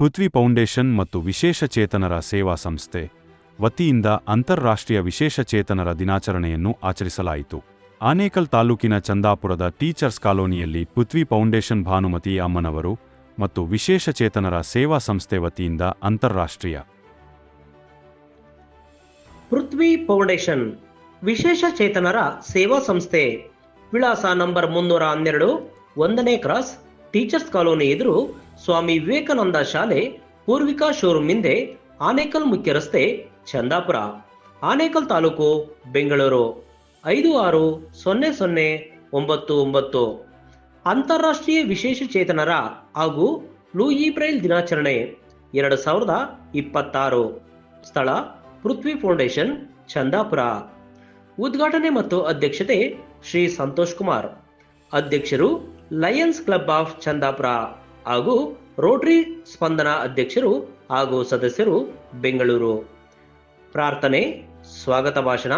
ಪೃಥ್ವಿ foundation ಮತ್ತು ವಿಶೇಷ ಚೇತನರ ಸೇವಾ ಸಂಸ್ಥೆ ವತಿಯಿಂದ ಅಂತಾರಾಷ್ಟ್ರೀಯ ವಿಶೇಷ ಚೇತನರ ದಿನಾಚರಣೆಯನ್ನು ಆಚರಿಸಲಾಯಿತು. ಆನೇಕಲ್ ತಾಲೂಕಿನ ಚಂದಾಪುರದ ಟೀಚರ್ಸ್ ಕಾಲೋನಿಯಲ್ಲಿ ಪೃಥ್ವಿ ಫೌಂಡೇಶನ್ ಭಾನುಮತಿ ಅಮ್ಮನವರು ಮತ್ತು ವಿಶೇಷ ಚೇತನರ ಸೇವಾ ಸಂಸ್ಥೆ ವತಿಯಿಂದ ಅಂತಾರಾಷ್ಟ್ರೀಯ. ಪೃಥ್ವಿ ಫೌಂಡೇಶನ್ ವಿಶೇಷ ಚೇತನರ ಸೇವಾ ಸಂಸ್ಥೆ ವಿಳಾಸ ನಂಬರ್ ಮುನ್ನೂರ ಹನ್ನೆರಡು, ಒಂದನೇ ಕ್ರಾಸ್, ಟೀಚರ್ಸ್ ಕಾಲೋನಿ ಎದುರು ಸ್ವಾಮಿ ವಿವೇಕಾನಂದ ಶಾಲೆ ಪೂರ್ವಿಕಾ ಶೋರೂಮ್ ಹಿಂದೆ ಆನೇಕಲ್ ಮುಖ್ಯ ರಸ್ತೆ, ಚಂದಾಪುರ. ಆನೇಕಲ್ ತಾಲೂಕು, ಬೆಂಗಳೂರು. ಐದು ಆರು ಸೊನ್ನೆ ಸೊನ್ನೆ ಒಂಬತ್ತು ಒಂಬತ್ತು. ಅಂತಾರಾಷ್ಟ್ರೀಯ ವಿಶೇಷ ಚೇತನರ ಹಾಗೂ ಲೂಯಿ ಬ್ರೈಲ್ ದಿನಾಚರಣೆ ಎರಡು ಸಾವಿರದ ಇಪ್ಪತ್ತಾರು. ಸ್ಥಳ ಪೃಥ್ವಿ ಫೌಂಡೇಶನ್, ಚಂದಾಪುರ. ಉದ್ಘಾಟನೆ ಮತ್ತು ಅಧ್ಯಕ್ಷತೆ ಶ್ರೀ ಸಂತೋಷ್ ಕುಮಾರ್. ಅಧ್ಯಕ್ಷರು ಲಯನ್ಸ್ ಕ್ಲಬ್ ಆಫ್ ಚಂದಾಪುರ. ಹಾಗೂ ರೋಟರಿ ಸ್ಪಂದನ ಅಧ್ಯಕ್ಷರು ಹಾಗೂ ಸದಸ್ಯರು ಬೆಂಗಳೂರು. ಪ್ರಾರ್ಥನೆ, ಸ್ವಾಗತ ಭಾಷಣ,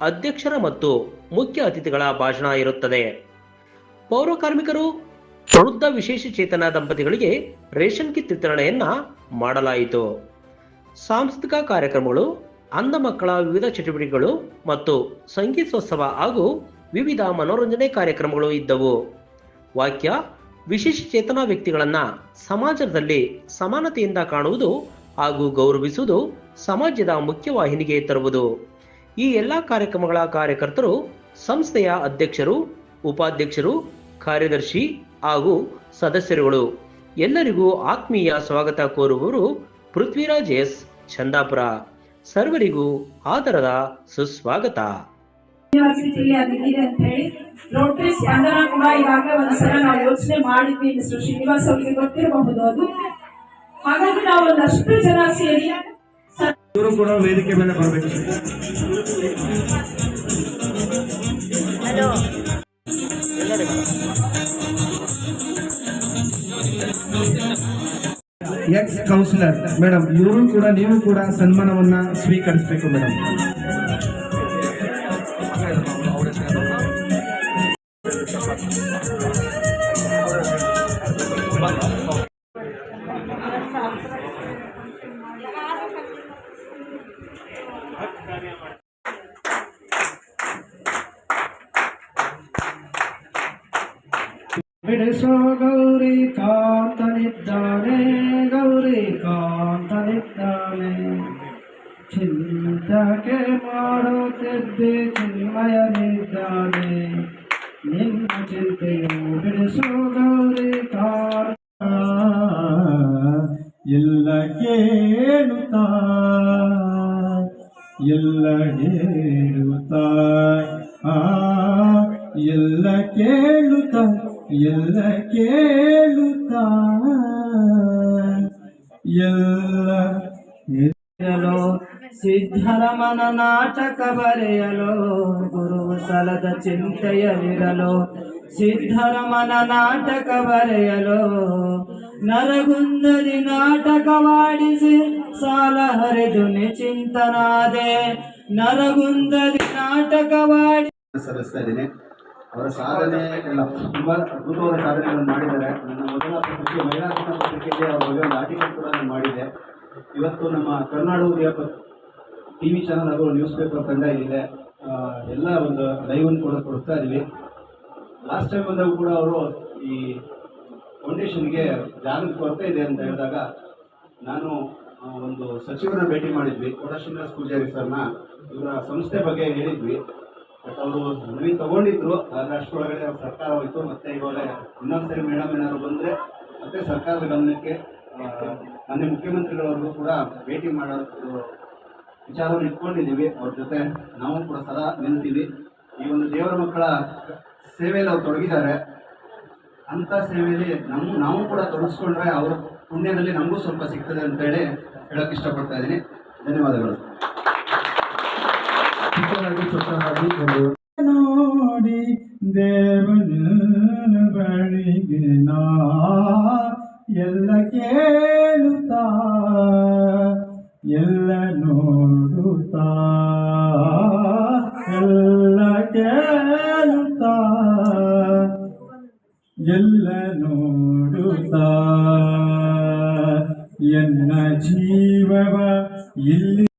ಅಧ್ಯಕ್ಷರ ಮತ್ತು ಮುಖ್ಯ ಅತಿಥಿಗಳ ಭಾಷಣ ಇರುತ್ತದೆ. ಪೌರ ಕಾರ್ಮಿಕರು ವೃದ್ಧ ವಿಶೇಷ ಚೇತನ ದಂಪತಿಗಳಿಗೆ ರೇಷನ್ ಕಿಟ್ ವಿತರಣೆಯನ್ನ ಮಾಡಲಾಯಿತು. ಸಾಂಸ್ಕೃತಿಕ ಕಾರ್ಯಕ್ರಮಗಳು, ಅಂಧ ಮಕ್ಕಳ ವಿವಿಧ ಚಟುವಟಿಕೆಗಳು ಮತ್ತು ಸಂಗೀತೋತ್ಸವ ಹಾಗೂ ವಿವಿಧ ಮನೋರಂಜನೆ ಕಾರ್ಯಕ್ರಮಗಳು ಇದ್ದವು. ವಾಕ್ಯ ವಿಶೇಷ ಚೇತನ ವ್ಯಕ್ತಿಗಳನ್ನ ಸಮಾಜದಲ್ಲಿ ಸಮಾನತೆಯಿಂದ ಕಾಣುವುದು ಹಾಗೂ ಗೌರವಿಸುವುದು ಸಮಾಜದ ಮುಖ್ಯವಾಹಿನಿಗೆ ತರುವುದು. ಈ ಎಲ್ಲ ಕಾರ್ಯಕ್ರಮಗಳ ಕಾರ್ಯಕರ್ತರು ಸಂಸ್ಥೆಯ ಅಧ್ಯಕ್ಷರು, ಉಪಾಧ್ಯಕ್ಷರು, ಕಾರ್ಯದರ್ಶಿ ಹಾಗೂ ಸದಸ್ಯರುಗಳು. ಎಲ್ಲರಿಗೂ ಆತ್ಮೀಯ ಸ್ವಾಗತ ಕೋರುವವರು ಪೃಥ್ವಿರಾಜ್ ಎಸ್. ಚಂದಾಪುರ. ಸರ್ವರಿಗೂ ಆದರದ ಸುಸ್ವಾಗತ. ಯೂನಿವರ್ಸಿಟಿಲಿ ಅದಿದೆ ಅಂತ ಹೇಳಿ ರೋಟರಿ ಸ್ಪಂದನ ಕೂಡ ಈಗಾಗಲೇ ಒಂದ್ಸಲ ನಾವು ಯೋಚನೆ ಮಾಡಿದ್ವಿ ಮಿಸ್ಟರ್ ಶ್ರೀನಿವಾಸ್ ಅವರಿಗೆ ಗೊತ್ತಿರಬಹುದು ಅದು. ಹಾಗಾಗಿ ನಾವು ಒಂದಷ್ಟು ಜನ ಸೇರಿ ಇವರು ಕೂಡ ವೇದಿಕೆ ಮೇಲೆ ಬರಬೇಕು. ಎಕ್ಸ್ ಕೌನ್ಸಿಲರ್ ಮೇಡಮ್ ಇವರು ಕೂಡ ನೀವು ಕೂಡ ಸನ್ಮಾನವನ್ನ ಸ್ವೀಕರಿಸಬೇಕು ಮೇಡಮ್ ಬಿಡಿಸೋ ಗೌರಿ ಕಾಂತನಿದ್ದಾನೆ ಗೌರಿ ಕಾಂತನಿದ್ದಾನೆ ಚಿಂತಕೆ ಮಾಡುತ್ತಿದ್ದೆ ಚಿನ್ಮಯನಿದ್ದಾನೆ ನಿನ್ನ ಚಿಂತೆಯು ಬಿಡಿಸೋ ಕಾರಣ ಎಲ್ಲ ಕೇಳುತ್ತಾ? ಎಲ್ಲ ಹೇಳುತ್ತಾ? ಆ, ಎಲ್ಲ ಕೇಳುತ್ತಾ? ಎಲ್ಲ ಕೇಳುತ್ತಾ? ಎಲ್ಲ ಸಿದ್ಧರ ಸಿದ್ಧರಮನ ನಾಟಕ ಬರೆಯಲು? ಸಲದ ಚಿಂತೆಯಲ್ಲಿರಲು ಸಿದ್ಧರಮನ ನಾಟಕ ಬರೆಯಲು ನರಗುಂದರಿ ನಾಟಕವಾಡಿಸಿ ಸಾಲ ಹರಿದು ನಿಚಿಂತನಾದೆ ನರಗುಂದರಿ ನಾಟಕವಾಡಿ ಸಲ್ಲಿಸ್ತಾ ಇದ್ದೀನಿ ಅವರ ಸಾಧನೆ, ಎಲ್ಲ ತುಂಬ ಅದ್ಭುತವಾದ ಸಾಧನೆಗಳನ್ನು ಮಾಡಿದ್ದಾರೆ. ನನ್ನ ಮೊದಲ ಪತ್ರಿಕೆ ಮಹಿಳಾ ಪತ್ರಿಕೆಯಲ್ಲಿ ಅವರ ಬಗ್ಗೆ ಒಂದು ಆರ್ಟಿಕಲ್ ಕೂಡ ಮಾಡಿದೆ ಇವತ್ತು ನಮ್ಮ ಕರ್ನಾಟಕ ಟಿ ವಿ ಚಾನಲ್ ಹಾಗೂ ನ್ಯೂಸ್ ಪೇಪರ್ ತಂಡ ಇಲ್ಲಿದೆ. ಎಲ್ಲ ಒಂದು ಲೈವನ್ನು ಕೂಡ ಕೊಡ್ತಾ ಇದೀವಿ. ಲಾಸ್ಟ್ ಟೈಮ್ ಬಂದಾಗ ಕೂಡ ಅವರು ಈ ಫೌಂಡೇಶನ್ಗೆ ಜಾಗದ ಕೊರತೆ ಇದೆ ಅಂತ ಹೇಳಿದಾಗ ನಾನು ಒಂದು ಸಚಿವರನ್ನ ಭೇಟಿ ಮಾಡಿದ್ವಿ. ಕೋಟ ಪೂಜಾರಿ ಸರ್ನ ಇವರ ಸಂಸ್ಥೆ ಬಗ್ಗೆ ಹೇಳಿದ್ವಿ. ಬಟ್ ಅವರು ಮನವಿ ತಗೊಂಡಿದ್ರು. ಆದರೆ ಅಷ್ಟರೊಳಗಡೆ ಅವ್ರ ಸರ್ಕಾರ ಹೋಯ್ತು. ಮತ್ತೆ ಇವಾಗ ಇನ್ನೊಂದ್ಸರಿ ಮೇಡಮ್ ಏನಾದ್ರು ಬಂದ್ರೆ ಮತ್ತೆ ಸರ್ಕಾರದ ಗಮನಕ್ಕೆ ಮಾನ್ಯ ಮುಖ್ಯಮಂತ್ರಿಗಳವ್ರಿಗೂ ಕೂಡ ಭೇಟಿ ಮಾಡೋ ವಿಚಾರವನ್ನು ಇಟ್ಕೊಂಡಿದ್ದೀವಿ. ಅವ್ರ ಜೊತೆ ನಾವು ಕೂಡ ಸದಾ ನಿಲ್ತೀವಿ ಈ ಒಂದು ದೇವರ ಮಕ್ಕಳ ಸೇವೆಯಲ್ಲಿ ಅವ್ರು ತೊಡಗಿದ್ದಾರೆ. ಅಂತ ಸೇವೆಯಲ್ಲಿ ನಮ್ಮ ನಾವು ಕೂಡ ತೊಡಗಿಸ್ಕೊಂಡ್ರೆ ಅವ್ರ ಪುಣ್ಯದಲ್ಲಿ ನಮಗೂ ಸ್ವಲ್ಪ ಸಿಗ್ತದೆ ಅಂತೇಳಿ ಹೇಳಕ್ ಇಷ್ಟಪಡ್ತಾ ಇದ್ದೀನಿ. ಧನ್ಯವಾದಗಳು. ನೋಡಿ ದೇವನ ಬಳಿಗೆ ನಾ ಎಲ್ಲ ಕೇಳುತ್ತಾ ಎನ್ನ ಜೀವವ ಇಲ್ಲಿ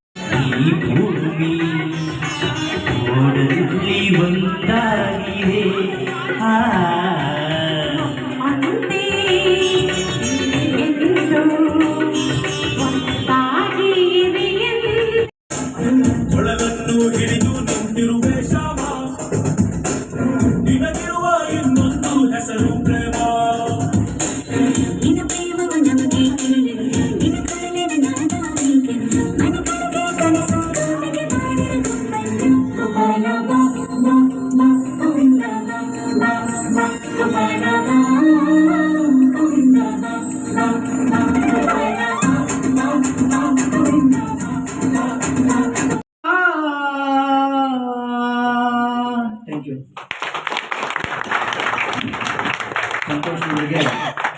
ಸಂತೋಷ್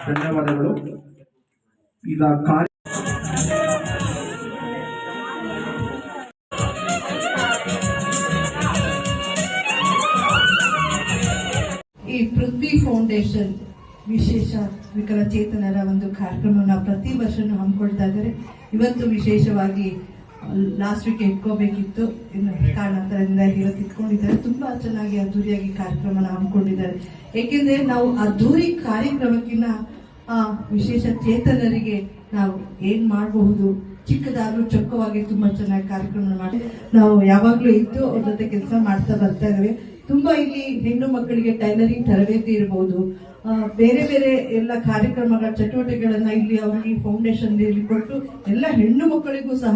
ಧನ್ಯವಾದಗಳು. ಈಗ ಕಾರ್ಯ ಈ ಪೃಥ್ವಿ ಫೌಂಡೇಶನ್ ವಿಶೇಷ ವಿಕಲಚೇತನರ ಒಂದು ಕಾರ್ಯಕ್ರಮವನ್ನು ಪ್ರತಿ ವರ್ಷನೂ ಹಮ್ಮಿಕೊಳ್ತಾ ಇದ್ದಾರೆ. ಇವತ್ತು ವಿಶೇಷವಾಗಿ ಲಾಸ್ಟ್ ವೀಕ್ ಇಟ್ಕೋಬೇಕಿತ್ತು ಇನ್ನು ಕಾರಣಾಂತರದಿಂದ ಇವತ್ತು ಇಟ್ಕೊಂಡಿದ್ದಾರೆ ತುಂಬಾ ಚೆನ್ನಾಗಿ ಅದ್ದೂರಿಯಾಗಿ ಕಾರ್ಯಕ್ರಮನ ಹಮ್ಮಿಕೊಂಡಿದ್ದಾರೆ. ಏಕೆಂದ್ರೆ ನಾವು ಅದ್ದೂರಿ ಕಾರ್ಯಕ್ರಮಕ್ಕಿಂತ ಆ ವಿಶೇಷ ಚೇತನರಿಗೆ ನಾವು ಏನ್ ಮಾಡಬಹುದು? ಚಿಕ್ಕದಾದ್ರೂ ಚೊಕ್ಕವಾಗಿ ತುಂಬಾ ಚೆನ್ನಾಗಿ ಕಾರ್ಯಕ್ರಮ ಮಾಡಿ ನಾವು ಯಾವಾಗ್ಲೂ ಇದ್ದು ಅವ್ರ ಜೊತೆ ಕೆಲಸ ಮಾಡ್ತಾ ಬರ್ತಾ ಇದ್ದೇವೆ. ತುಂಬಾ ಇಲ್ಲಿ ಹೆಣ್ಣು ಮಕ್ಕಳಿಗೆ ಟೈಲರಿಂಗ್ ತರಬೇತಿ ಇರಬಹುದು ಬೇರೆ ಬೇರೆ ಎಲ್ಲ ಕಾರ್ಯಕ್ರಮಗಳ ಚಟುವಟಿಕೆಗಳನ್ನ ಇಲ್ಲಿ ಅವರಿಗೆ ಫೌಂಡೇಶನ್ ಕೊಟ್ಟು ಎಲ್ಲ ಹೆಣ್ಣು ಮಕ್ಕಳಿಗೂ ಸಹ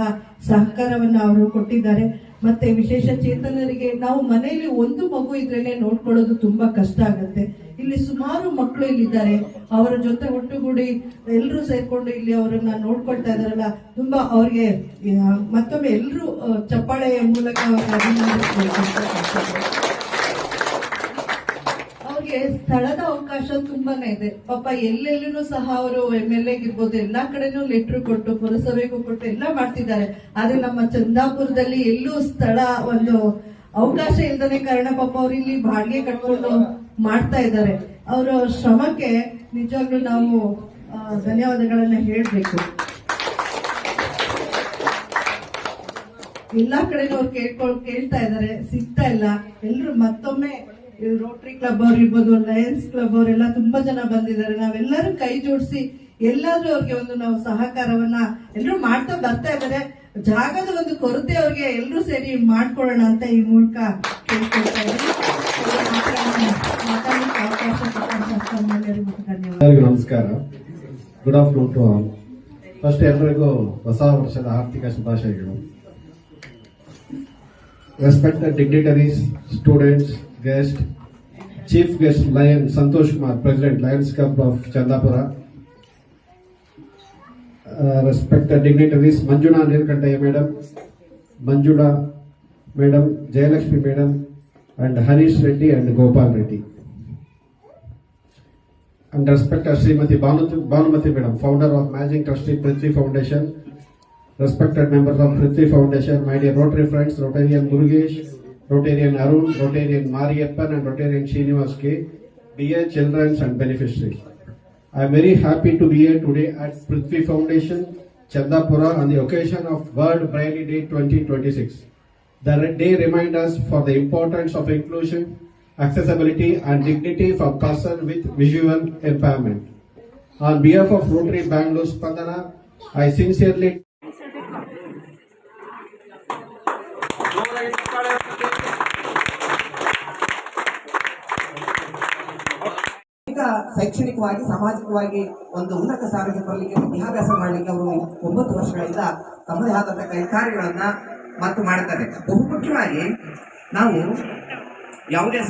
ಸಹಕಾರವನ್ನ ಅವರು ಕೊಟ್ಟಿದ್ದಾರೆ. ಮತ್ತೆ ವಿಶೇಷ ಚೇತನರಿಗೆ ನಾವು ಮನೆಯಲ್ಲಿ ಒಂದು ಮಗು ಇದ್ರೇನೆ ನೋಡ್ಕೊಳ್ಳೋದು ತುಂಬಾ ಕಷ್ಟ ಆಗುತ್ತೆ. ಇಲ್ಲಿ ಸುಮಾರು ಮಕ್ಕಳು ಇಲ್ಲಿದ್ದಾರೆ. ಅವರ ಜೊತೆ ಒಟ್ಟುಗೂಡಿ ಎಲ್ಲರೂ ಸೇರ್ಕೊಂಡು ಇಲ್ಲಿ ಅವರನ್ನ ನೋಡ್ಕೊಳ್ತಾ ಇದಾರಲ್ಲ ತುಂಬಾ ಅವ್ರಿಗೆ ಮತ್ತೊಮ್ಮೆ ಎಲ್ಲರೂ ಚಪ್ಪಾಳೆಯ ಮೂಲಕ ಸ್ಥಳದ ಅವಕಾಶ ತುಂಬಾನೇ ಇದೆ. ಪಾಪ ಎಲ್ಲೆಲ್ಲೂ ಸಹ ಅವರು ಎಂ ಎಲ್ ಎಗಿರ್ಬೋದು ಎಲ್ಲಾ ಕಡೆನೂ ಲೆಟರ್ ಕೊಟ್ಟು, ಪುರಸಭೆಗೂ ಕೊಟ್ಟು ಎಲ್ಲ ಮಾಡ್ತಿದ್ದಾರೆ. ಆದ್ರೆ ನಮ್ಮ ಚಂದಾಪುರದಲ್ಲಿ ಎಲ್ಲೂ ಸ್ಥಳ ಒಂದು ಅವಕಾಶ ಇಲ್ದನೆ ಕಾರಣ ಪಾಪ ಅವ್ರು ಇಲ್ಲಿ ಬಾಡಿಗೆ ಕಟ್ಕೊಂಡು ಮಾಡ್ತಾ ಇದ್ದಾರೆ. ಅವರ ಶ್ರಮಕ್ಕೆ ನಿಜವಾಗ್ಲೂ ನಾವು ಧನ್ಯವಾದಗಳನ್ನ ಹೇಳ್ಬೇಕು. ಎಲ್ಲಾ ಕಡೆನೂ ಅವ್ರು ಕೇಳ್ಕೊಂಡು ಕೇಳ್ತಾ ಇದ್ದಾರೆ, ಸಿಗ್ತಾ ಇಲ್ಲ. ಎಲ್ರು ಮತ್ತೊಮ್ಮೆ ರೋಟರಿ ಕ್ಲಬ್ ಅವ್ರು ಇರ್ಬೋದು ಲಯನ್ಸ್ ಕ್ಲಬ್ ಅವರೆಲ್ಲ ತುಂಬಾ ಜನ ಬಂದಿದ್ದಾರೆ. ನಾವೆಲ್ಲರೂ ಕೈ ಜೋಡಿಸಿ ಎಲ್ಲಾದ್ರೂ ಅವ್ರಿಗೆ ಒಂದು ನಾವು ಸಹಕಾರವನ್ನ ಎಲ್ಲರೂ ಮಾಡ್ತಾ ಬರ್ತಾ ಇದ್ದಾರೆ. ಜಾಗದ ಒಂದು ಕೊರತೆ ಅವ್ರಿಗೆ ಎಲ್ಲರೂ ಸೇರಿ ಮಾಡ್ಕೊಳ್ಳೋಣ ಅಂತ ಈ ಮೂಲಕ ಎಲ್ಲರಿಗೂ ನಮಸ್ಕಾರ. Good afternoon to all first ಎಲ್ಲರಿಗೂ ಹೊಸ ವರ್ಷದ ಆರ್ಥಿಕ ಶುಭಾಶಯಗಳು. Respected dignitaries students guest chief guest lion Santosh Kumar president lions club of Chandapura respected dignitaries manjuna nirkantaya madam manjuna madam jayalakshmi madam and harish reddy and gopal reddy and respected srimati banumati madam founder of managing trustee prithvi foundation respected members of prithvi foundation my dear rotary friends rotarian murugesh rotarian Arun rotarian Mariappan and rotarian Srinivas K dear childrens and beneficiaries I'm very happy to be here today at Prithvi foundation Chandapura on the occasion of World Braille Day 2026. The day reminds us for the importance of inclusion, accessibility and dignity for persons with visual impairment. On behalf of Rotary Bangalore Spadana, I sincerely ಶೈಕ್ಷಣಿಕವಾಗಿ, ಸಾಮಾಜಿಕವಾಗಿ ಒಂದು ಉನ್ನತ ಸ್ಥಾನಕ್ಕೆ ಬರಲಿಕ್ಕೆ, ವಿದ್ಯಾಭ್ಯಾಸ ಮಾಡಲಿಕ್ಕೆ ಅವರು ಒಂಬತ್ತು ವರ್ಷಗಳಿಂದ ತಮ್ಮದೇ ಆದಂತಹ ಕೈಕಾರ್ಯಗಳನ್ನ ಮತ್ತು ಬಹು ಮುಖ್ಯವಾಗಿ ನಾವು ಯಾವುದೇ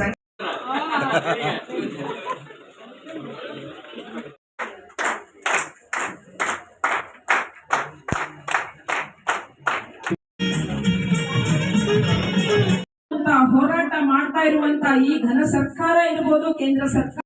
ಈ ಘನ ಸರ್ಕಾರ ಇರ್ಬೋದು ಕೇಂದ್ರ ಸರ್ಕಾರ